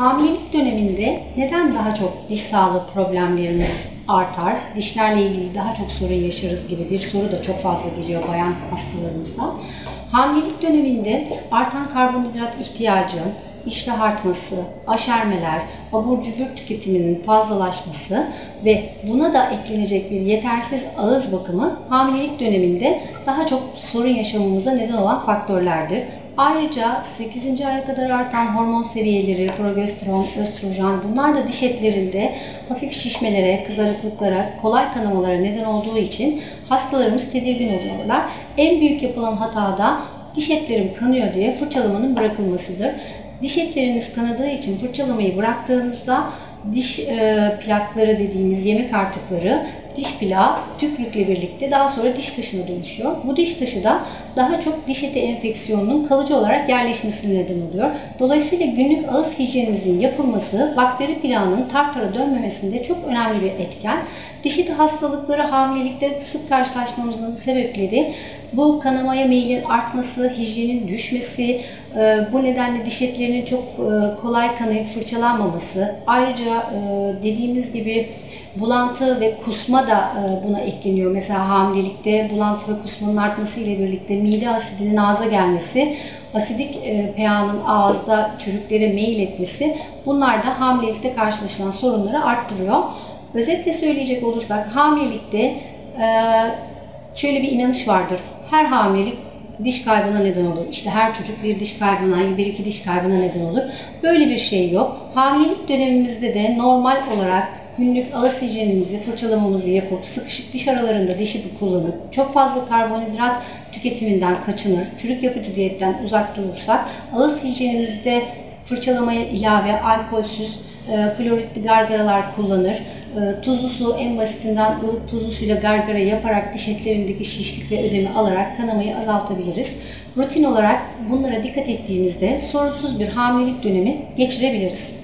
Hamilelik döneminde neden daha çok diş sağlığı problemlerimiz artar? Dişlerle ilgili daha çok sorun yaşarız gibi bir soru da çok fazla geliyor bayan hastalarımızda. Hamilelik döneminde artan karbonhidrat ihtiyacı, iştah artması, aşermeler, abur cubur tüketiminin fazlalaşması ve buna da eklenecek bir yetersiz ağız bakımı hamilelik döneminde daha çok sorun yaşamamıza neden olan faktörlerdir. Ayrıca 8. aya kadar artan hormon seviyeleri, progesteron, östrojen bunlar da diş etlerinde hafif şişmelere, kızarıklıklara, kolay kanamalara neden olduğu için hastalarımız tedirgin oluyorlar. En büyük yapılan hata da diş etlerim kanıyor diye fırçalamanın bırakılmasıdır. Diş etleriniz kanadığı için fırçalamayı bıraktığınızda diş e, plakları dediğimiz yemek artıkları diş plağı tükrükle birlikte daha sonra diş taşına dönüşüyor. Bu diş taşı da daha çok diş eti enfeksiyonunun kalıcı olarak yerleşmesine neden oluyor. Dolayısıyla günlük ağız hijyeninizin yapılması bakteri plağının tartara dönmemesinde çok önemli bir etken. Diş eti hastalıkları hamilelikte sık karşılaşmamızın sebepleri bu kanamaya meylin artması, hijyenin düşmesi, e, bu nedenle diş etlerinin çok e, kolay kanayıp fırçalanmaması, ayrıca e, dediğimiz gibi bulantı ve kusma da buna ekleniyor. Mesela hamilelikte bulantı ve kusmanın artması ile birlikte mide asidinin ağza gelmesi, asidik pH'nın ağızda çürüklere meyil etmesi bunlar da hamilelikte karşılaşılan sorunları arttırıyor. Özetle söyleyecek olursak hamilelikte şöyle bir inanış vardır. Her hamilelik diş kaybına neden olur. İşte her çocuk bir diş kaybına, bir iki diş kaybına neden olur. Böyle bir şey yok. Hamilelik dönemimizde de normal olarak günlük ağız hijyenimizi, fırçalamamızı yapıp sıkışık diş aralarında dişi kullanıp çok fazla karbonhidrat tüketiminden kaçınır, çürük yapıcı diyetten uzak durursak ağız hijyenimizde fırçalamaya ilave alkolsüz, e, floritli gargaralar kullanır. E, tuzlu su en basitinden ılık tuzlu suyla gargara yaparak diş etlerindeki şişlik ve ödemi alarak kanamayı azaltabiliriz. Rutin olarak bunlara dikkat ettiğimizde sorunsuz bir hamilelik dönemi geçirebiliriz.